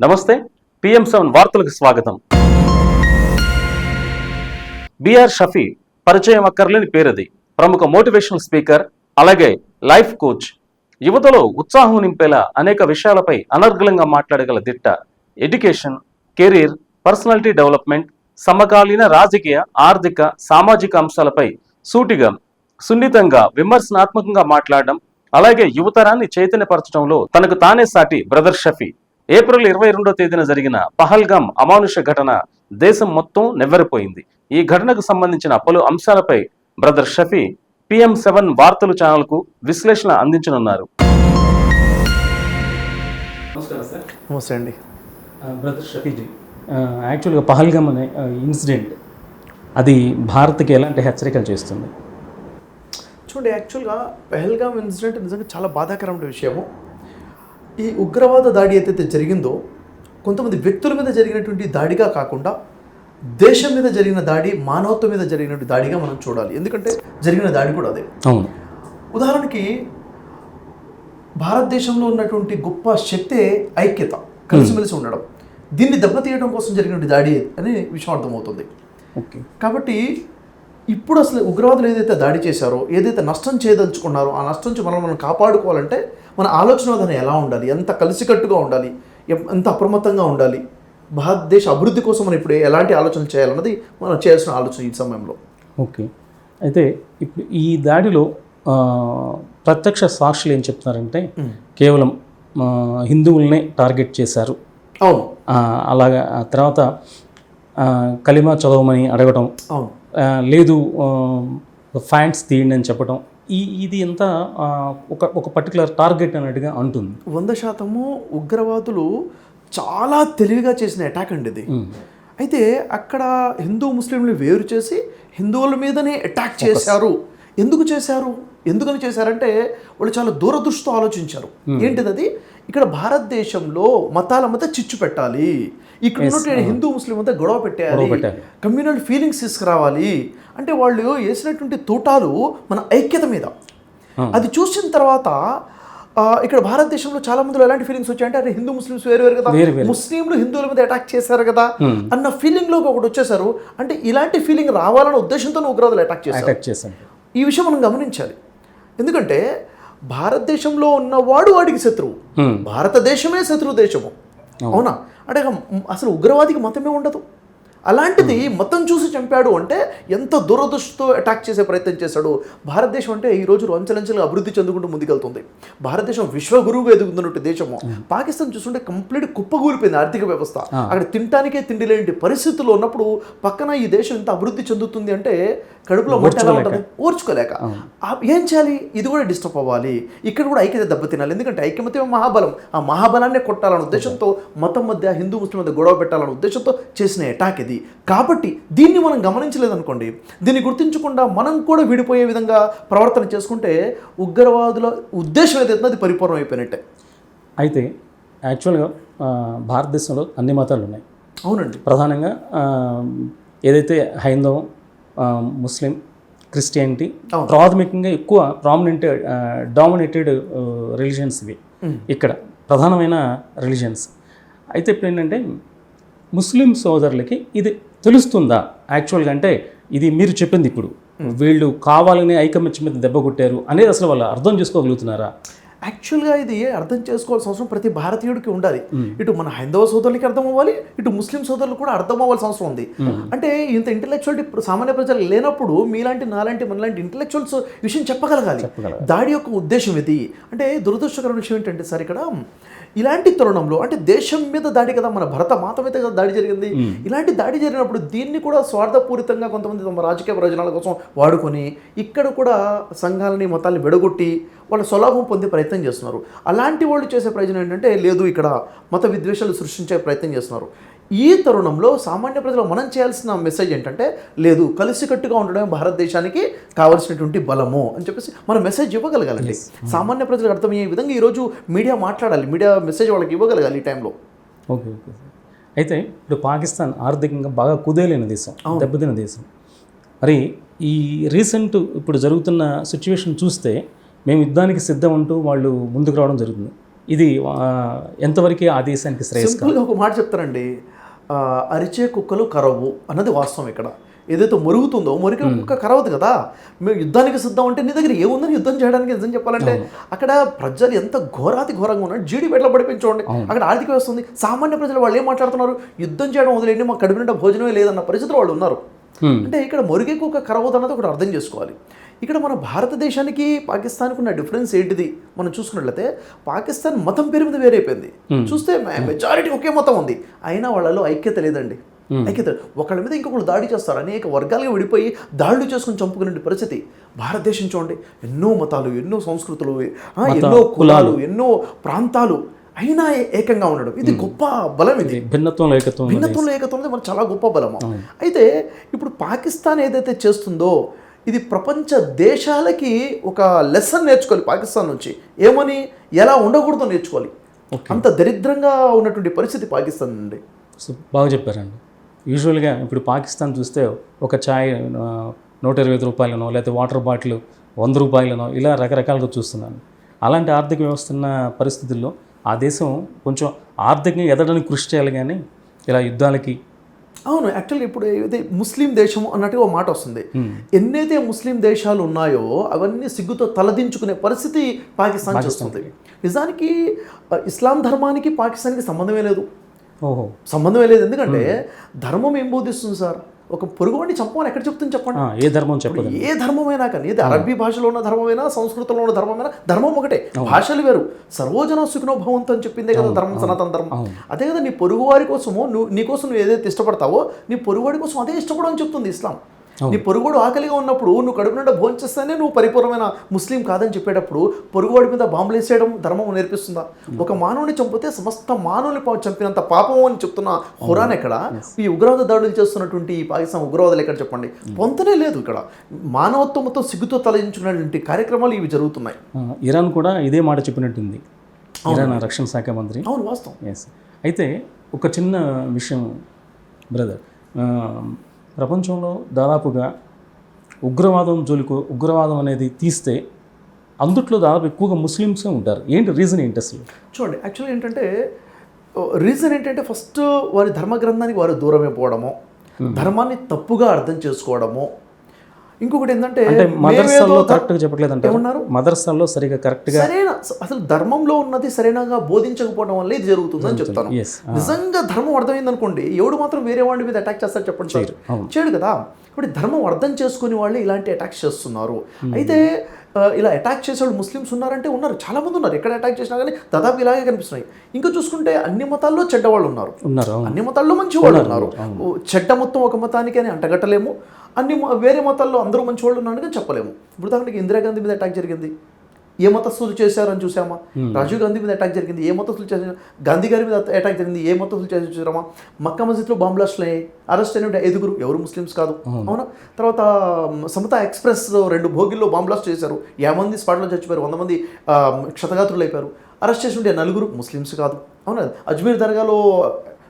నమస్తే PM seven వార్తలకు స్వాగతం. బిఆర్ షఫీ పరిచయం అక్కర్లేని పేరది. ప్రముఖ మోటివేషనల్ స్పీకర్ అలాగే లైఫ్ కోచ్. యువతలో ఉత్సాహం నింపేలా అనేక విషయాలపై అనర్గళంగా మాట్లాడగల దిట్ట. ఎడ్యుకేషన్ కెరీర్ పర్సనాలిటీ డెవలప్మెంట్ సమకాలీన రాజకీయ ఆర్థిక సామాజిక అంశాలపై సూటిగా సున్నితంగా విమర్శనాత్మకంగా మాట్లాడడం అలాగే యువతరాన్ని చైతన్యపరచడంలో తనకు తానే సాటి బ్రదర్ షఫీ. ఏప్రిల్ ఇరవై రెండో తేదీన జరిగిన పహల్గాం అమానుష ఘటన దేశం మొత్తం నెవ్వెరపోయింది. ఈ ఘటనకు సంబంధించిన పలు అంశాలపై బ్రదర్ షఫీ పిఎం సెవెన్ వార్తలు ఛానల్కు విశ్లేషణ అందించనున్నారు. నమస్కారం సార్. నమస్తే అండి. బ్రదర్ షఫీజీ యాక్చువల్గా పహల్గామ్ అనే ఇన్సిడెంట్ అది భారత్కి ఎలాంటి హెచ్చరికలు చేస్తుంది? చూడండి యాక్చువల్గా పెహల్గామ్ ఇన్సిడెంట్ నిజంగా చాలా బాధాకరమైన విషయము. ఈ ఉగ్రవాద దాడి ఏదైతే జరిగిందో కొంతమంది వ్యక్తుల మీద జరిగినటువంటి దాడిగా కాకుండా దేశం మీద జరిగిన దాడి మానవత్వం మీద జరిగినటువంటి దాడిగా మనం చూడాలి. ఎందుకంటే జరిగిన దాడి కూడా అదే. అవును. ఉదాహరణకి భారతదేశంలో ఉన్నటువంటి గొప్ప శక్తే ఐక్యత కలిసిమెలిసి ఉండడం. దీన్ని దెబ్బతీయడం కోసం జరిగినటువంటి దాడి అని విషయం అర్థమవుతుంది. ఓకే. కాబట్టి ఇప్పుడు అసలు ఉగ్రవాదులు ఏదైతే దాడి చేశారో ఏదైతే నష్టం చేయదలుచుకున్నారో ఆ నష్టం నుంచి మనం మనం కాపాడుకోవాలంటే మన ఆలోచన విధానం ఎలా ఉండాలి? ఎంత కలిసికట్టుగా ఉండాలి? ఎంత అప్రమత్తంగా ఉండాలి? భారతదేశ అభివృద్ధి కోసం మనం ఇప్పుడు ఎలాంటి ఆలోచన చేయాలన్నది మనం చేయాల్సిన ఆలోచన ఈ సమయంలో. ఓకే. అయితే ఇప్పుడు ఈ దాడిలో ప్రత్యక్ష సాక్షులు ఏం చెప్తున్నారంటే కేవలం హిందువులనే టార్గెట్ చేశారు. అవును. అలాగా తర్వాత కలిమా చదవమని అడగటం అవును. లేదు ఫ్యాంట్స్ తీయండి అని చెప్పడం ఈ ఇది ఎంత ఒక ఒక పర్టికులర్ టార్గెట్ అన్నట్టుగా అంటుంది. వంద శాతము ఉగ్రవాదులు చాలా తెలివిగా చేసిన అటాక్ అండి ఇది. అయితే అక్కడ హిందూ ముస్లింలు వేరు చేసి హిందువుల మీదనే అటాక్ చేశారు. ఎందుకు చేశారు? ఎందుకని చేశారంటే వాళ్ళు చాలా దూరదృష్టితో ఆలోచించారు. ఏంటిది అది ఇక్కడ భారతదేశంలో మతాల మధ్య చిచ్చు పెట్టాలి. ఇక్కడ ఉన్నటువంటి హిందూ ముస్లిం మధ్య గొడవ పెట్టాలి. కమ్యూనల్ ఫీలింగ్స్ తీసుకురావాలి. అంటే వాళ్ళు వేసినటువంటి తూటాలు మన ఐక్యత మీద. అది చూసిన తర్వాత ఇక్కడ భారతదేశంలో చాలా మందిలో ఎలాంటి ఫీలింగ్స్ వచ్చాయంటే అరే హిందూ ముస్లిమ్స్ వేరు వేరు కదా. ముస్లింలు హిందువుల మీద అటాక్ చేశారు కదా అన్న ఫీలింగ్లోకి ఒకటి వచ్చేసారు అంటే ఇలాంటి ఫీలింగ్ రావాలన్న ఉద్దేశంతో ఉగ్రవాదులు అటాక్ చేశారు. ఈ విషయం మనం గమనించాలి. ఎందుకంటే భారతదేశంలో ఉన్నవాడు వాడికి శత్రువు. భారతదేశమే శత్రు దేశము అవునా? అంటే అసలు ఉగ్రవాదికి మతమే ఉండదు. అలాంటిది మతం చూసి చంపాడు అంటే ఎంత దురదృష్టితో అటాక్ చేసే ప్రయత్నం చేశాడు. భారతదేశం అంటే ఈ రోజు అంచెలంచెలుగా అభివృద్ధి చెందుకుంటూ ముందుకెళ్తుంది. భారతదేశం విశ్వగురువుగా ఎదుగుతున్నట్టు దేశము. పాకిస్తాన్ చూస్తుంటే కంప్లీట్ కుప్పగూలిపోయింది ఆర్థిక వ్యవస్థ. అక్కడ తినటానికే తిండి లేని పరిస్థితుల్లో ఉన్నప్పుడు పక్కన ఈ దేశం ఎంత అభివృద్ధి చెందుతుంది అంటే కడుపులో ఎలా ఉంటుంది? ఓర్చుకోలేక. ఏం చేయాలి? ఇది కూడా డిస్టర్బ్ అవ్వాలి. ఇక్కడ కూడా ఐక్యత దెబ్బతినాలి. ఎందుకంటే ఐక్యమతే మహాబలం. ఆ మహాబలాన్ని కొట్టాలనే ఉద్దేశంతో మతం మధ్య హిందూ ముస్లిం మధ్య గొడవ పెట్టాలనే ఉద్దేశంతో చేసిన అటాక్ ఇది. కాబట్టి దీన్ని మనం గమనించలేదనుకోండి. దీన్ని గుర్తించకుండా మనం కూడా విడిపోయే విధంగా ప్రవర్తన చేసుకుంటే ఉగ్రవాదుల ఉద్దేశం ఏదైతే అది పరిపూర్ణం అయిపోయినట్టే. అయితే యాక్చువల్గా భారతదేశంలో అన్ని మతాలు ఉన్నాయి. అవునండి. ప్రధానంగా ఏదైతే హైందవం ముస్లిం క్రిస్టియానిటీ. ప్రాథమికంగా ఎక్కువ ప్రామినెంట్ డామినేటెడ్ రిలీజియన్స్ ఇవి. ఇక్కడ ప్రధానమైన రిలీజియన్స్. అయితే ఇప్పుడు ఏంటంటే ముస్లిం సోదరులకి ఇది తెలుస్తుందా? యాక్చువల్గా అంటే ఇది మీరు చెప్పింది ఇప్పుడు. వీళ్ళు కావాలని ఐకమత్యం మీద దెబ్బ కొట్టారు అనేది అసలు వాళ్ళు అర్థం చేసుకోగలుగుతున్నారా? యాక్చువల్గా ఇది అర్థం చేసుకోవాల్సిన అవసరం ప్రతి భారతీయుడికి ఉండాలి. ఇటు మన హైందవ సోదరులకి అర్థం అవ్వాలి ఇటు ముస్లిం సోదరులు కూడా అర్థం అవ్వాల్సిన అవసరం ఉంది. అంటే ఇంత ఇంటలెక్చువల్ సామాన్య ప్రజలు లేనప్పుడు మీలాంటి నాలాంటి మనలాంటి ఇంటలెక్చువల్స్ విషయం చెప్పగలగాలి. దాడి యొక్క ఉద్దేశం ఇది. అంటే దురదృష్టకరమైన విషయం ఏంటంటే సార్ ఇక్కడ ఇలాంటి తరుణంలో అంటే దేశం మీద దాడి కదా మన భరత మాత మీద కదా దాడి జరిగింది. ఇలాంటి దాడి జరిగినప్పుడు దీన్ని కూడా స్వార్థపూరితంగా కొంతమంది తమ రాజకీయ ప్రయోజనాల కోసం వాడుకొని ఇక్కడ కూడా సంఘాలని మతాల్ని విడగొట్టి వాళ్ళ స్వలాభం పొందే ప్రయత్నం చేస్తున్నారు. అలాంటి వాళ్ళు చేసే ప్రయోజనం ఏంటంటే లేదు ఇక్కడ మత విద్వేషాలు సృష్టించే ప్రయత్నం చేస్తున్నారు. ఈ తరుణంలో సామాన్య ప్రజలు మనం చేయాల్సిన మెసేజ్ ఏంటంటే లేదు కలిసికట్టుగా ఉండడమే భారతదేశానికి కావలసినటువంటి బలము అని చెప్పేసి మనం మెసేజ్ ఇవ్వగలగాలండి. సామాన్య ప్రజలకు అర్థమయ్యే విధంగా ఈరోజు మీడియా మాట్లాడాలి. మీడియా మెసేజ్ వాళ్ళకి ఇవ్వగలగాలి ఈ టైంలో ఓకే ఓకే అయితే ఇప్పుడు పాకిస్తాన్ ఆర్థికంగా బాగా కుదేలైన దేశం దెబ్బతిన దేశం. మరి ఈ రీసెంట్ ఇప్పుడు జరుగుతున్న సిచ్యువేషన్ చూస్తే మేము యుద్ధానికి సిద్ధం అంటూ వాళ్ళు ముందుకు రావడం జరుగుతుంది. ఇది ఎంతవరకు ఆ దేశానికి శ్రేయస్కరం? ఒక మాట చెప్తానండి. ఆ, అరిచే కుక్కలు కరవు అన్నది వాస్తవం ఇక్కడ. ఏదైతే మురుగుతుందో మురిగే కుక్క కరవదు కదా? మేము యుద్ధానికి సిద్ధం అంటే నీ దగ్గర ఏముందని యుద్ధం చేయడానికి నిజం చెప్పాలంటే అక్కడ ప్రజలు ఎంత ఘోరాతి ఘోరంగా ఉన్నారు. జీడి బెట్ల పడిపోయి చూడండి. అక్కడ ఆర్థిక వ్యవస్థ ఉంది. సామాన్య ప్రజలు వాళ్ళు ఏం మాట్లాడుతున్నారు? యుద్ధం చేయడం వదిలేండి మాకు కడుపు నిండా భోజనమే లేదన్న పరిస్థితులు వాళ్ళు ఉన్నారు. అంటే ఇక్కడ మురిగే కుక్క కరవదు అన్నది ఒకటి అర్థం చేసుకోవాలి. ఇక్కడ మన భారతదేశానికి పాకిస్తాన్కి ఉన్న డిఫరెన్స్ ఏంటిది? మనం చూసుకున్నట్లయితే పాకిస్తాన్ మతం పేరు మీద వేరైపోయింది. చూస్తే మెజారిటీ ఒకే మతం ఉంది. అయినా వాళ్ళలో ఐక్యత లేదండి. ఐక్యత ఒకళ్ళ మీద ఇంకొకళ్ళు దాడి చేస్తారు. అనేక వర్గాలుగా విడిపోయి దాడులు చేసుకుని చంపుకునే పరిస్థితి. భారతదేశం చూడండి ఎన్నో మతాలు ఎన్నో సంస్కృతులు ఎన్నో కులాలు ఎన్నో ప్రాంతాలు. అయినా ఏకంగా ఉండడం. ఇది గొప్ప బలం ఇది. భిన్నత్వం ఏకత్వం. భిన్నత్వంలో ఏకత్వం అనేది మనకు చాలా గొప్ప బలము. అయితే ఇప్పుడు పాకిస్తాన్ ఏదైతే చేస్తుందో ఇది ప్రపంచ దేశాలకి ఒక లెసన్ నేర్చుకోవాలి పాకిస్తాన్ నుంచి. ఏమని? ఎలా ఉండకూడదో నేర్చుకోవాలి. అంత దరిద్రంగా ఉన్నటువంటి పరిస్థితి పాకిస్తాన్ నుండి. సో బాగా చెప్పారండి. యూజువల్గా ఇప్పుడు పాకిస్తాన్ చూస్తే ఒక ఛాయ్ నూట ఇరవై రూపాయలనో లేకపోతే వాటర్ బాటిల్ వంద రూపాయలనో ఇలా రకరకాలుగా చూస్తున్నాను. అలాంటి ఆర్థిక వ్యవస్థ ఉన్న పరిస్థితుల్లో ఆ దేశం కొంచెం ఆర్థికంగా ఎదగడానికి కృషి చేయాలి కానీ ఇలా యుద్ధాలకి అవును యాక్చువల్లీ ఇప్పుడు ఏదైతే ముస్లిం దేశం అన్నట్టుగా ఒక మాట వస్తుంది. ఎన్నైతే ముస్లిం దేశాలు ఉన్నాయో అవన్నీ సిగ్గుతో తలదించుకునే పరిస్థితి పాకిస్తాన్ చేస్తుంది. నిజానికి ఇస్లాం ధర్మానికి పాకిస్తాన్కి సంబంధమే లేదు. సంబంధమే లేదు. ఎందుకంటే ధర్మం ఏం బోధిస్తుంది సార్? ఒక పొరుగువాడిని చంపమని ఎక్కడ చెప్తుంది చెప్పండి? ఏ ధర్మం చెప్పదు. ఏ ధర్మమైనా కానీ ఇది అరబ్బీ భాషలో ఉన్న ధర్మమైనా సంస్కృతంలో ఉన్న ధర్మమైనా ధర్మం ఒకటే. భాషలు వేరు. సర్వోజన సుఖినో భవంతు అని చెప్పిందే కదా ధర్మం సనాతన ధర్మం. అదే కదా నీ పొరుగువారి కోసము నువ్వు నీ కోసం నువ్వు ఏదైతే ఇష్టపడతావో నీ పొరుగువాడి కోసం అదే ఇష్టపడని చెప్తుంది ఇస్లాం. నీ పొరుగుడు ఆకలిగా ఉన్నప్పుడు నువ్వు కడుపు నిండా భోంచేస్తేనే నువ్వు పరిపూర్ణమైన ముస్లిం కాదని చెప్పేటప్పుడు పొరుగువాడి మీద బాంబులు వేసేయడం ధర్మం నేర్పిస్తుందా? ఒక మానవుని చంపితే సమస్త మానవుని చంపినంత పాపం అని చెప్తున్న హురాన్ ఎక్కడ? ఈ ఉగ్రవాద దాడులు చేస్తున్నటువంటి ఈ పాకిస్తాన్ ఉగ్రవాదులు ఎక్కడ చెప్పండి? పొంతనే లేదు ఇక్కడ. మానవత్వంతో సిగ్గుతో తలదించుకున్నటువంటి కార్యక్రమాలు ఇవి జరుగుతున్నాయి. ఇరాన్ కూడా ఇదే మాట చెప్పినట్టుంది. ఇరాన్ రక్షణ శాఖ మంత్రి. అవును వాస్తవం. ఎస్ అయితే ఒక చిన్న విషయం బ్రదర్ ప్రపంచంలో దాదాపుగా ఉగ్రవాదం జోలికి ఉగ్రవాదం అనేది తీస్తే అందుట్లో దాదాపు ఎక్కువగా ముస్లిమ్సే ఉంటారు. ఏంటి రీజన్ ఏంటి అసలు? చూడండి యాక్చువల్లీ ఏంటంటే రీజన్ ఏంటంటే ఫస్ట్ వారి ధర్మ గ్రంథానికి వారు దూరమే పోవడము ధర్మాన్ని తప్పుగా అర్థం చేసుకోవడము ఇంకొకటి ఏంటంటే మదర్సాల్లో కరెక్ట్గా చెప్పట్లేదు అంటారు ఏమన్నారు? మదర్సాల్లో సరిగా కరెక్ట్గా సరైన అసలు ధర్మంలో ఉన్నది సరైనగా బోధించకపోవడం వల్ల ఇది జరుగుతుందని చెప్తాను. నిజంగా ధర్మం అర్థమైంది అనుకోండి ఎవడు మాత్రం వేరే వాడి మీద అటాక్ చేస్తాడు చెప్పండి. చేయడు కదా? ఇప్పుడు ధర్మం అర్థం చేసుకుని వాళ్ళే ఇలాంటి అటాక్స్ చేస్తున్నారు. అయితే ఇలా అటాక్ చేసే వాళ్ళు ముస్లిమ్స్ ఉన్నారంటే ఉన్నారు. చాలా మంది ఉన్నారు. ఎక్కడ అటాక్ చేసినా కానీ దాదాపు ఇలాగే కనిపిస్తున్నాయి. ఇంకా చూసుకుంటే అన్ని మతాల్లో చెడ్డవాళ్ళు ఉన్నారు. అన్ని మతాల్లో మంచి వాళ్ళు ఉన్నారు. చెడ్డ మొత్తం ఒక మతానికి అని అంటగట్టలేము. అన్ని వేరే మతాల్లో అందరూ మంచి వాళ్ళు ఉన్నారని చెప్పలేము. ఇప్పుడు ఉదాహరణకి ఇందిరాగాంధీ మీద అటాక్ జరిగింది. ఏ మతస్థులు చేశారని చూసామా రాజీవ్ గాంధీ మీద అటాక్ జరిగింది. ఏ మతస్థులు చేశారు గాంధీ గారి మీద అటాక్ జరిగింది. ఏ మతస్థులు చేసి చూసామా మక్కా మస్జిద్లో బాంబ్ బ్లాస్ట్లు అయ్యాయి. అరెస్ట్ అయిన ఐదుగురు. ఎవరు ముస్లిమ్స్ కాదు. అవునా. తర్వాత సమతా ఎక్స్ప్రెస్ రెండు భోగిల్లో బాంబ్ బ్లాస్ట్ చేశారు. యాభై మంది స్పాట్లో చచ్చిపోయారు. వంద మంది క్షతగాత్రులు అయిపోయారు. అరెస్ట్ చేసి ఉంటే నలుగురు ముస్లిమ్స్ కాదు. అవునా? అజ్మీర్ దర్గాలో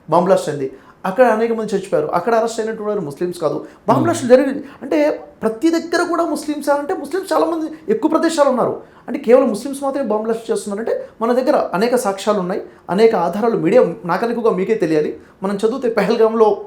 బాంబ్ బ్లాస్ట్ అయింది. అక్కడ అనేక మంది చచ్చిపోయారు. అక్కడ అరెస్ట్ అయినటువంటి ముస్లిమ్స్ కాదు. బాంబ్ బ్లాస్ట్ జరిగింది అంటే ప్రతి దగ్గర కూడా ముస్లిమ్స్ అంటే ముస్లిమ్స్ చాలామంది ఎక్కువ ప్రదేశాలు ఉన్నారు. అంటే కేవలం ముస్లిమ్స్ మాత్రమే బాంబ్ బ్లాస్ట్ చేస్తున్నారంటే మన దగ్గర అనేక సాక్ష్యాలు ఉన్నాయి. అనేక ఆధారాలు మీడియా నాకన్నా ఎక్కువగా మీకే తెలియాలి. మనం చదివితే పెహల్గామ్లో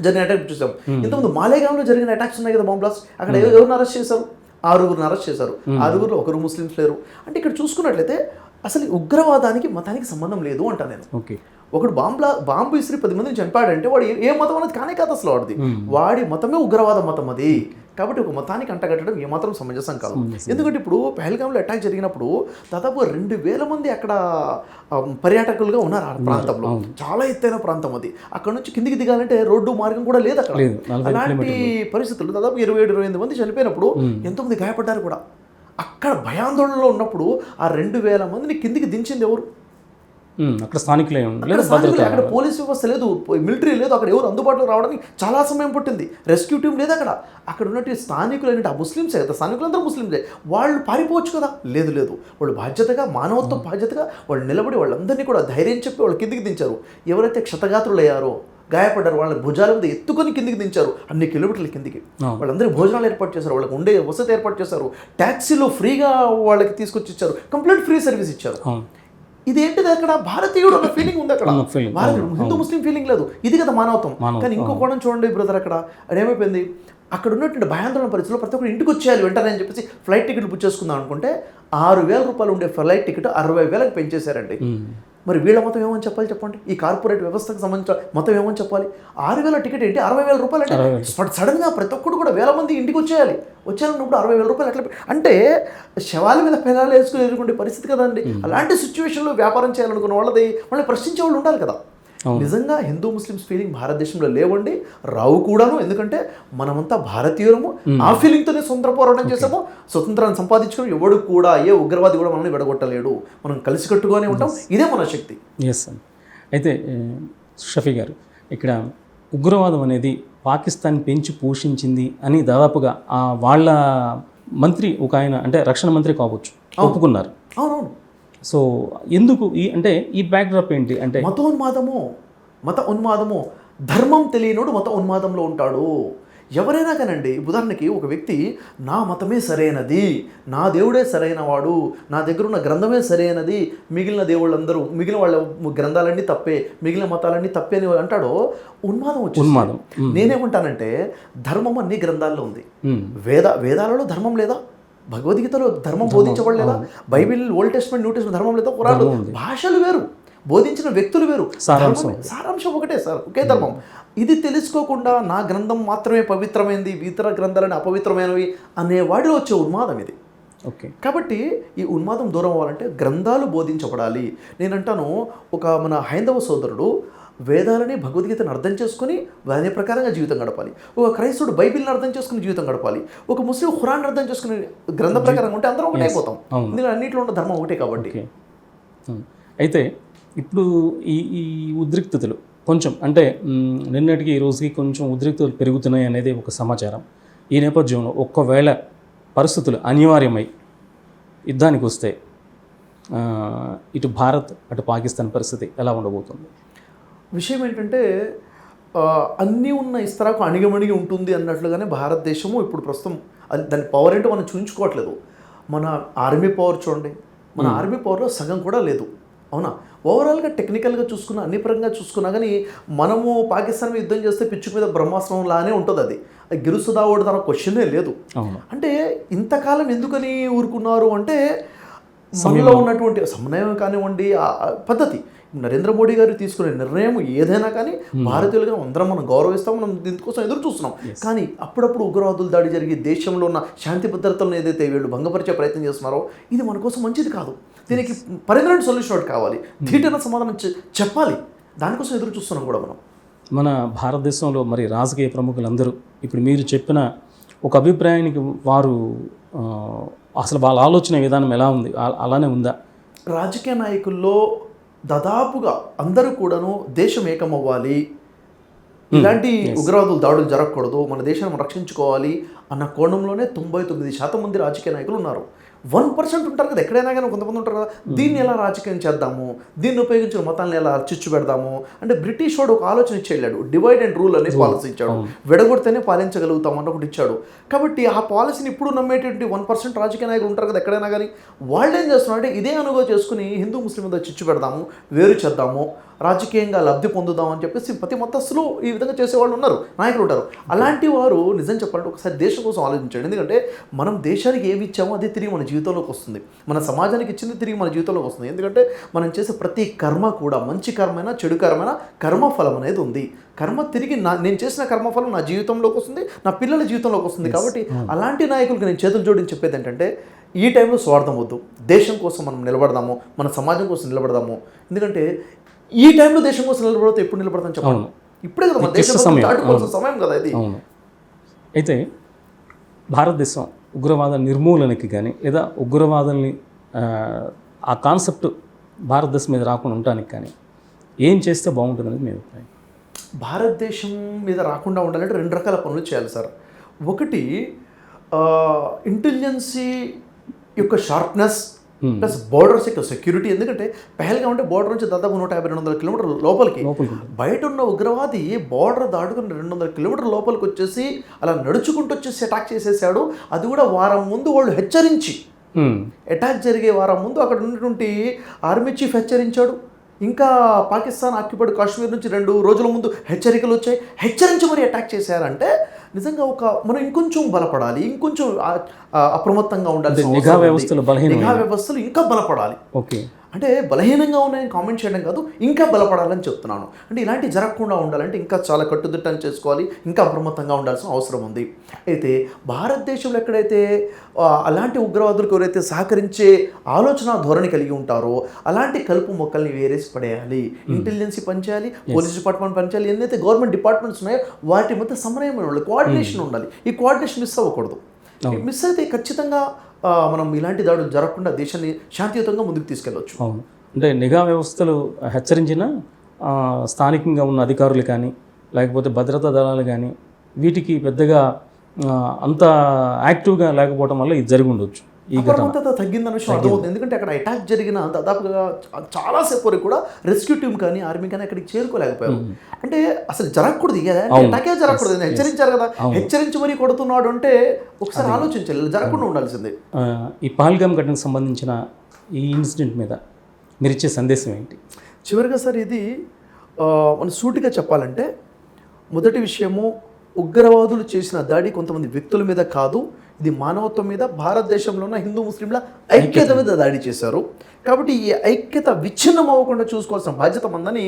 జరిగిన అటాక్ చూసాం. ఇంతకుముందు మాలేగాంలో జరిగిన అటాక్స్ ఉన్నాయి కదా బాంబ్ బ్లాస్ట్ అక్కడ ఎవ- ఎవరిని అరెస్ట్ చేశారు? ఆరుగురిని అరెస్ట్ చేశారు. ఆరుగురు ఒకరు ముస్లిమ్స్ లేరు. అంటే ఇక్కడ చూసుకున్నట్లయితే అసలు ఉగ్రవాదానికి మతానికి సంబంధం లేదు అంటా నేను. ఓకే. ఒకడు బాంబులా బాంబు విసిరి పది మందిని చంపాడంటే వాడు ఏ- ఏ మతం అనేది కానే కాదు అసలు వాడిది. వాడి మతమే ఉగ్రవాద మతం అది. కాబట్టి ఒక మతానికి అంటగట్టడం ఏమాత్రం సమంజసం కాదు. ఎందుకంటే ఇప్పుడు పహల్గాంలో అటాక్ జరిగినప్పుడు దాదాపు రెండు వేల మంది అక్కడ పర్యాటకులుగా ఉన్నారు ఆ ప్రాంతంలో. చాలా ఎత్తైన ప్రాంతం అది. అక్కడ నుంచి కిందికి దిగాలంటే రోడ్డు మార్గం కూడా లేదు అక్కడ. అలాంటి పరిస్థితులు దాదాపు ఇరవై ఏడు ఇరవై ఎనిమిది మంది చనిపోయినప్పుడు ఎంతోమంది గాయపడ్డారు కూడా. అక్కడ భయాందోళనలో ఉన్నప్పుడు ఆ రెండు వేల మందిని కిందికి దించింది ఎవరు? అక్కడ స్థానికులే అక్కడ లేదా స్థానికులే, భద్రత అక్కడ పోలీస్ వ్యవస్థ లేదు మిలిటరీ లేదు అక్కడ ఎవరు అందుబాటులో రావడానికి చాలా సమయం పట్టింది. రెస్క్యూ టీం లేదు అక్కడ. అక్కడ ఏంటంటే ఆ ముస్లిమ్సే కదా స్థానికులందరూ ముస్లింసే వాళ్ళు పారిపోవచ్చు కదా? లేదు లేదు. వాళ్ళు బాధ్యతగా మానవత్వం బాధ్యతగా వాళ్ళు నిలబడి వాళ్ళందరినీ కూడా ధైర్యం చెప్పి వాళ్ళు కిందికి దించారు. ఎవరైతే క్షతగాత్రులు అయ్యారో గాయపడ్డారు వాళ్ళ భుజాల మీద ఎత్తుకొని కిందికి దించారు. అన్ని కిలోమీటర్ల కిందికి. వాళ్ళందరూ భోజనాలు ఏర్పాటు చేశారు. వాళ్ళకి ఉండే వసతి ఏర్పాటు చేశారు. ట్యాక్సీలో ఫ్రీగా వాళ్ళకి తీసుకొచ్చి ఇచ్చారు. కంప్లీట్ ఫ్రీ సర్వీస్ ఇచ్చారు. ఇదేంటిది అక్కడ? భారతీయుడు అన్న ఫీలింగ్ ఉంది అక్కడ. భారతీయుడు. హిందూ ముస్లిం ఫీలింగ్ లేదు. ఇది కదా మానవత్వం. కానీ ఇంకో కోణం చూడండి బ్రదర్ అక్కడ. అది ఏమైపోయింది? అక్కడ ఉన్నటువంటి భయాందోళన పరిస్థితుల్లో ప్రతి ఒక్కరు ఇంటికి వచ్చేయాలి వెంటనే అని చెప్పేసి ఫ్లైట్ టికెట్ బుక్ చేసుకుందాం అనుకుంటే ఆరు వేల రూపాయలు ఉండే ఫ్లైట్ టికెట్ అరవై వేలకు పెంచేశారండి. మరి వీళ్ళ మతం ఏమని చెప్పాలి చెప్పండి? ఈ కార్పొరేట్ వ్యవస్థకు సంబంధించిన మతం ఏమని చెప్పాలి? ఆరు వేల టికెట్ ఏంటి? అరవై వేల రూపాయలు అంటే సడన్గా ప్రతి ఒక్కడు కూడా వేల మంది ఇంటికి వచ్చేయాలి. వచ్చారన్నప్పుడు అరవై వేల రూపాయలు ఎట్లా అంటే శవాల మీద పెనాలు వేసుకుని ఎదుర్కొంటే పరిస్థితి కదండి. అలాంటి సిచ్యువేషన్లో వ్యాపారం చేయాలనుకున్న వాళ్ళది వాళ్ళని ప్రశ్నించే వాళ్ళు ఉండాలి కదా. నిజంగా హిందూ ముస్లిమ్స్ ఫీలింగ్ భారతదేశంలో లేవండి రావు కూడాను. ఎందుకంటే మనమంతా భారతీయులము ఆ ఫీలింగ్తోనే స్వతంత్ర పోరాటం చేసాము స్వతంత్రాన్ని సంపాదించుకుని ఎవడు కూడా ఏ ఉగ్రవాది కూడా మనల్ని విడగొట్టలేడు. మనం కలిసికట్టుగానే ఉంటాం. ఇదే మన శక్తి. ఎస్ అయితే షఫీ గారు ఇక్కడ ఉగ్రవాదం అనేది పాకిస్తాన్ పెంచి పోషించింది అని దాదాపుగా ఆ వాళ్ళ మంత్రి ఒక ఆయన అంటే రక్షణ మంత్రి కావచ్చు ఒప్పుకున్నారు. అవునవును. సో ఎందుకు ఈ అంటే ఈ బ్యాక్డ్రాప్ ఏంటి? అంటే మతోన్మాదము మత ఉన్మాదము ధర్మం తెలియనోడు మత ఉన్మాదంలో ఉంటాడు. ఎవరైనా కానండి ఉదాహరణకి ఒక వ్యక్తి నా మతమే సరైనది నా దేవుడే సరైన వాడు నా దగ్గర ఉన్న గ్రంథమే సరైనది మిగిలిన దేవుళ్ళందరూ మిగిలిన వాళ్ళ గ్రంథాలన్నీ తప్పే మిగిలిన మతాలన్నీ తప్పే అని అంటాడో ఉన్మాదం వచ్చి ఉన్మాదం. నేనేమంటానంటే ధర్మం అన్ని గ్రంథాల్లో ఉంది. వేద వేదాలలో ధర్మం లేదా? భగవద్గీతలో ధర్మం బోధించబడలేదా? Bible old testament new testament ధర్మం లేదా కురాలు భాషలు వేరు బోధించిన వ్యక్తులు వేరు. సారాంశం. సారాంశం ఒకటే సార్ ఒకే ధర్మం. ఇది తెలుసుకోకుండా నా గ్రంథం మాత్రమే పవిత్రమైనది ఇతర గ్రంథాలని అపవిత్రమైనవి అనే వాడిలో వచ్చే ఉన్మాదం ఇది. ఓకే. కాబట్టి ఈ ఉన్మాదం దూరం అవ్వాలంటే గ్రంథాలు బోధించబడాలి. నేనంటాను ఒక మన హైందవ సోదరుడు వేదాలని భగవద్గీతను అర్థం చేసుకుని దాని ప్రకారంగా జీవితం గడపాలి. ఒక క్రైస్తవుడు బైబిల్ని అర్థం చేసుకుని జీవితం గడపాలి. ఒక ముస్లిం ఖురాన్ అర్థం చేసుకుని గ్రంథ ప్రకారం ఉంటే అందరం ఒకటే అయిపోతాం. అవును. ఎందుకంటే అన్నింటిలో ఉన్న ధర్మం ఒకటే కాబట్టి. అయితే ఇప్పుడు ఈ ఈ ఉద్రిక్తతలు కొంచెం అంటే నిన్నటికి ఈ రోజుకి కొంచెం ఉద్రిక్తతలు పెరుగుతున్నాయి అనేది ఒక సమాచారం. ఈ నేపథ్యంలో ఒక్కవేళ పరిస్థితులు అనివార్యమై యుద్ధానికి వస్తే ఇటు భారత్ అటు పాకిస్తాన్ పరిస్థితి ఎలా ఉండబోతుంది? విషయం ఏంటంటే అన్నీ ఉన్న ఇస్తరాకు అణిగమణిగి ఉంటుంది అన్నట్లుగానే భారతదేశము ఇప్పుడు ప్రస్తుతం అది దాని పవర్ ఏంటో మనం చూపించుకోవట్లేదు మన ఆర్మీ పవర్ చూడండి. మన ఆర్మీ పవర్లో సగం కూడా లేదు. అవునా? ఓవరాల్గా టెక్నికల్గా చూసుకున్నా అన్ని పరంగా చూసుకున్నా కానీ మనము పాకిస్తాన్ మీద యుద్ధం చేస్తే పిచ్చు మీద బ్రహ్మాస్త్రం లానే ఉంటుంది అది. అది గెలుస్తుందా ఓడుదా క్వశ్చనే లేదు. అంటే ఇంతకాలం ఎందుకని ఊరుకున్నారు అంటే మనలో ఉన్నటువంటి సమన్వయం కానివ్వండి పద్ధతి. నరేంద్ర మోడీ గారు తీసుకునే నిర్ణయం ఏదైనా కానీ భారతీయులుగా అందరం మనం గౌరవిస్తాం మనం దీనికోసం ఎదురు చూస్తున్నాం. కానీ అప్పుడప్పుడు ఉగ్రవాదులు దాడి జరిగి దేశంలో ఉన్న శాంతి భద్రతలను ఏదైతే వీళ్ళు భంగపరిచే ప్రయత్నం చేస్తున్నారో ఇది మన కోసం మంచిది కాదు. దీనికి పర్మనెంట్ సొల్యూషన్ ఒకటి కావాలి. ధీటైన సమాధానం చెప్పాలి. దానికోసం ఎదురు చూస్తున్నాం కూడా మనం. మన భారతదేశంలో మరి రాజకీయ ప్రముఖులందరూ ఇప్పుడు మీరు చెప్పిన ఒక అభిప్రాయానికి వారు అసలు వాళ్ళ ఆలోచన విధానం ఎలా ఉంది? అలానే ఉందా? రాజకీయ నాయకుల్లో దాదాపుగా అందరూ కూడాను దేశం ఏకమవ్వాలి. ఇలాంటి ఉగ్రవాదులు దాడులు జరగకూడదు. మన దేశాన్ని రక్షించుకోవాలి అన్న కోణంలోనే తొంభై తొమ్మిది శాతం మంది రాజకీయ నాయకులు ఉన్నారు. వన్ పర్సెంట్ ఉంటారు కదా ఎక్కడైనా కానీ కొంతమంది ఉంటారు కదా దీన్ని ఎలా రాజకీయం చేద్దాము దీన్ని ఉపయోగించిన మతాలను ఎలా చిచ్చు పెడదాము అంటే బ్రిటిష్ వాడు ఒక ఆలోచన ఇచ్చి వెళ్ళాడు డివైడ్ అండ్ రూల్ అనే పాలసీ ఇచ్చాడు. విడగొడితేనే పాలించగలుగుతాం అన్న ఒకటి ఇచ్చాడు. కాబట్టి ఆ పాలసీని ఇప్పుడు నమ్మేటువంటి వన్ పర్సెంట్ రాజకీయ నాయకులు ఉంటారు కదా ఎక్కడైనా కానీ వాళ్ళు ఏం చేస్తున్నారు అంటే ఇదే అనుగో చేసుకుని హిందూ ముస్లిం మీద చిచ్చు పెడదాము వేరు చేద్దాము రాజకీయంగా లబ్ధి పొందుదాం అని చెప్పేసి ప్రతి మతస్థులు ఈ విధంగా చేసేవాళ్ళు ఉన్నారు నాయకులు ఉంటారు. అలాంటి వారు నిజం చెప్పాలంటే ఒకసారి దేశం కోసం ఆలోచించండి. ఎందుకంటే మనం దేశానికి ఏమి ఇచ్చామో అదే తిరిగి మన జీవితంలోకి వస్తుంది. మన సమాజానికి ఇచ్చింది తిరిగి మన జీవితంలోకి వస్తుంది. ఎందుకంటే మనం చేసే ప్రతి కర్మ కూడా మంచి కర్మైనా చెడు కర్మైనా కర్మఫలం అనేది ఉంది. కర్మ తిరిగి నా నేను చేసిన కర్మఫలం నా జీవితంలోకి వస్తుంది నా పిల్లల జీవితంలోకి వస్తుంది. కాబట్టి అలాంటి నాయకులకు నేను చేతులు జోడించి చెప్పేది ఏంటంటే ఈ టైంలో స్వార్థం వద్దు. దేశం కోసం మనం నిలబడదాము మన సమాజం కోసం నిలబడదాము. ఎందుకంటే ఈ టైంలో దేశం కోసం నిలబడితే ఎప్పుడు నిలబడతాం చెప్పండి. ఇప్పుడే కదా దేశం సమయం. కదా ఇది. అవును. అయితే భారతదేశం ఉగ్రవాద నిర్మూలనకి కానీ లేదా ఉగ్రవాదాన్ని ఆ, కాన్సెప్ట్ భారతదేశం మీద రాకుండా ఉండడానికి కానీ ఏం చేస్తే బాగుంటుందని మీ అభిప్రాయం? భారతదేశం మీద రాకుండా ఉండాలంటే రెండు రకాల పనులు చేయాలి సార్. ఒకటి ఇంటెలిజెన్సీ యొక్క షార్ప్నెస్ ప్లస్ బోర్డర్స్ యొక్క సెక్యూరిటీ ఎందుకంటే పహల్గా ఉంటే బోర్డర్ నుంచి దాదాపు నూట యాభై రెండు వందల కిలోమీటర్ల లోపలికి. బయట ఉన్న ఉగ్రవాది బోర్డర్ దాటుకుని రెండు వందల కిలోమీటర్ల లోపలికి వచ్చేసి అలా నడుచుకుంటూ వచ్చేసి అటాక్ చేసేసాడు. అది కూడా వారం ముందు వాళ్ళు హెచ్చరించి అటాక్ జరిగే వారం ముందు అక్కడ ఉన్నటువంటి ఆర్మీ చీఫ్ హెచ్చరించాడు. ఇంకా పాకిస్తాన్ ఆక్యుపైడ్ కాశ్మీర్ నుంచి రెండు రోజుల ముందు హెచ్చరికలు వచ్చాయి. హెచ్చరించి మరి అటాక్ చేశారంటే నిజంగా ఒక మనం ఇంకొంచెం బలపడాలి ఇంకొంచెం అప్రమత్తంగా ఉండాలి. నిఘా వ్యవస్థలు ఇంకా బలపడాలి. ఓకే. అంటే బలహీనంగా ఉన్నాయని కామెంట్ చేయడం కాదు ఇంకా బలపడాలని చెప్తున్నాను. అంటే ఇలాంటి జరగకుండా ఉండాలంటే ఇంకా చాలా కట్టుదిట్టం చేసుకోవాలి ఇంకా అప్రమత్తంగా ఉండాల్సిన అవసరం ఉంది. అయితే భారతదేశంలో ఎక్కడైతే అలాంటి ఉగ్రవాదులకు ఎవరైతే సహకరించే ఆలోచన ధోరణి కలిగి ఉంటారో అలాంటి కలుపు మొక్కల్ని వేరేసి పడేయాలి. ఇంటెలిజెన్సీ పనిచేయాలి పోలీస్ డిపార్ట్మెంట్ పనిచేయాలి ఎన్నైతే గవర్నమెంట్ డిపార్ట్మెంట్స్ ఉన్నాయో వాటి మధ్య సమన్వయం ఉండాలి కోఆర్డినేషన్ ఉండాలి. ఈ కోఆర్డినేషన్ మిస్ అవ్వకూడదు. మిస్ అయితే ఖచ్చితంగా మనం ఇలాంటి దాడులు జరగకుండా దేశాన్ని శాంతియుతంగా ముందుకు తీసుకెళ్ళవచ్చు అవును. అంటే నిఘా వ్యవస్థలు హెచ్చరించిన స్థానికంగా ఉన్న అధికారులు కానీ లేకపోతే భద్రతా దళాలు కానీ వీటికి పెద్దగా అంత యాక్టివ్గా లేకపోవడం వల్ల ఇది జరిగి ఉండొచ్చు. అప్రమత్తత తగ్గిందన్న విషయం అర్థమవుతుంది. ఎందుకంటే అక్కడ అటాక్ జరిగిన దాదాపుగా చాలా సేపు వరకు కూడా రెస్క్యూ టీం కానీ ఆర్మీ కానీ అక్కడికి చేరుకోలేకపోయారు. అంటే అసలు జరగకూడదు అటాకే జరగకూడదు. హెచ్చరించారు కదా. హెచ్చరించి మరీ కొడుతున్నాడు అంటే ఒకసారి ఆలోచించాలి జరగకుండా ఉండాల్సిందే. ఈ పాల్గామ్ ఘటనకు సంబంధించిన ఈ ఇన్సిడెంట్ మీద మీరు ఇచ్చే సందేశం ఏంటి? చివరిగా సార్ ఇది మన సూటిగా చెప్పాలంటే మొదటి విషయము ఉగ్రవాదులు చేసిన దాడి కొంతమంది వ్యక్తుల మీద కాదు ఇది మానవత్వం మీద భారతదేశంలో ఉన్న హిందూ ముస్లింల ఐక్యత మీద దాడి చేశారు. కాబట్టి ఈ ఐక్యత విచ్ఛిన్నం అవ్వకుండా చూసుకోవాల్సిన బాధ్యత మందని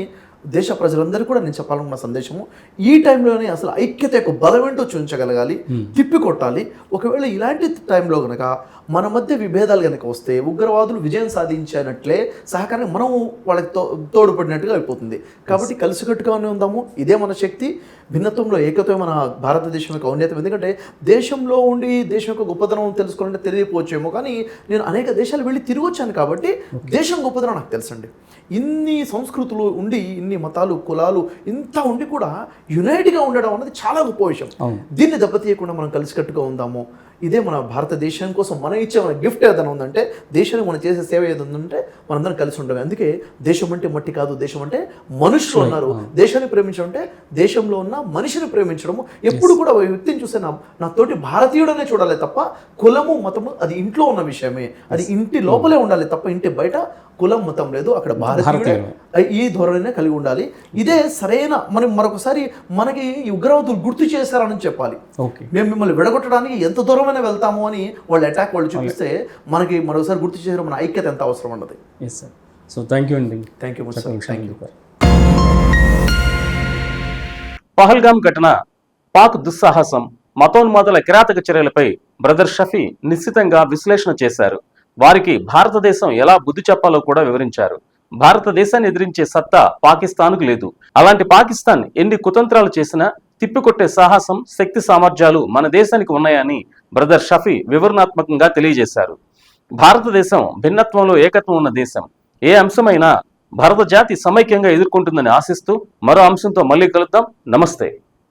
దేశ ప్రజలందరూ కూడా నేను చెప్పాలనుకున్న సందేశము ఈ టైంలోనే అసలు ఐక్యత యొక్క బలం ఏంటో చూపించగలగాలి తిప్పి కొట్టాలి. ఒకవేళ ఇలాంటి టైంలో కనుక మన మధ్య విభేదాలు కనుక వస్తే ఉగ్రవాదులు విజయం సాధించినట్లే సహకారం మనం వాళ్ళకి తో తోడ్పడినట్టుగా అయిపోతుంది. కాబట్టి కలిసికట్టుగానే ఉందాము. ఇదే మన శక్తి. భిన్నత్వంలో ఏకత్వం మన భారతదేశం యొక్క ఔన్నత్యం. ఎందుకంటే దేశంలో ఉండి దేశం యొక్క గొప్పతనం తెలుసుకోవాలంటే తెలియకపోవచ్చేమో. కానీ నేను అనేక దేశాలు వెళ్ళి తిరిగి వచ్చాను కాబట్టి దేశం గొప్పతనం నాకు తెలుసండి. ఇన్ని సంస్కృతులు ఉండి ఇన్ని మతాలు కులాలు ఇంత ఉండి కూడా యునైట్గా ఉండడం అనేది చాలా గొప్ప విషయం. దీన్ని దెబ్బతీయకుండా మనం కలిసికట్టుగా ఉందాము ఇదే మన భారతదేశం కోసం మనం ఇచ్చే మన గిఫ్ట్ ఏదైనా ఉందంటే దేశానికి మనం చేసే సేవ ఏదైనా ఉందంటే మనందరం కలిసి ఉండమే అందుకే దేశం అంటే మట్టి కాదు దేశం అంటే మనుషులు ఉన్నారు. దేశాన్ని ప్రేమించడం అంటే దేశంలో ఉన్న మనిషిని ప్రేమించడము. ఎప్పుడు కూడా ఒక వ్యక్తిని చూస్తే నా నా తోటి భారతీయుడనే చూడాలి తప్ప కులము మతము అది ఇంట్లో ఉన్న విషయమే. అది ఇంటి లోపలే ఉండాలి తప్ప ఇంటి బయట కులం మతం లేదు. అక్కడ భారతీయుడే ఈ ధోరణినే కలిగి ఉండాలి. ఇదే సరైన మనం మరొకసారి మనకి ఈ ఉగ్రవాదులు గుర్తు చేశారని చెప్పాలి. ఓకే మేము మిమ్మల్ని విడగొట్టడానికి ఎంత దూరమైనా వెళ్తాము అని వాళ్ళు అటాక్ వాళ్ళు చూపిస్తే మనకి మరోసారి గుర్తు చేసిన మన ఐక్యత ఎంత అవసరం yes sir so thank you అండి. థ్యాంక్ యూ మచ్ చక్కని సార్ విషయాలు చెప్పారు పహల్గాం ఘటన పాక్ దుస్సాహసం మతోన్మాదుల కిరాతక చర్యలపై బ్రదర్ షఫీ నిశ్చితంగా విశ్లేషణ చేశారు. వారికి భారతదేశం ఎలా బుద్ధి చెప్పాలో కూడా వివరించారు. భారతదేశాన్ని ఎదిరించే సత్తా పాకిస్తాన్కు లేదు. అలాంటి పాకిస్తాన్ ఎన్ని కుతంత్రాలు చేసినా తిప్పికొట్టే సాహసం శక్తి సామర్థ్యాలు మన దేశానికి ఉన్నాయని బ్రదర్ షఫీ వివరణాత్మకంగా తెలియజేశారు. భారతదేశం భిన్నత్వంలో ఏకత్వం ఉన్న దేశం. ఏ అంశమైనా భారత జాతి సమైక్యంగా ఎదుర్కొంటుందని ఆశిస్తూ మరో అంశంతో మళ్ళీ కలుద్దాం. నమస్తే.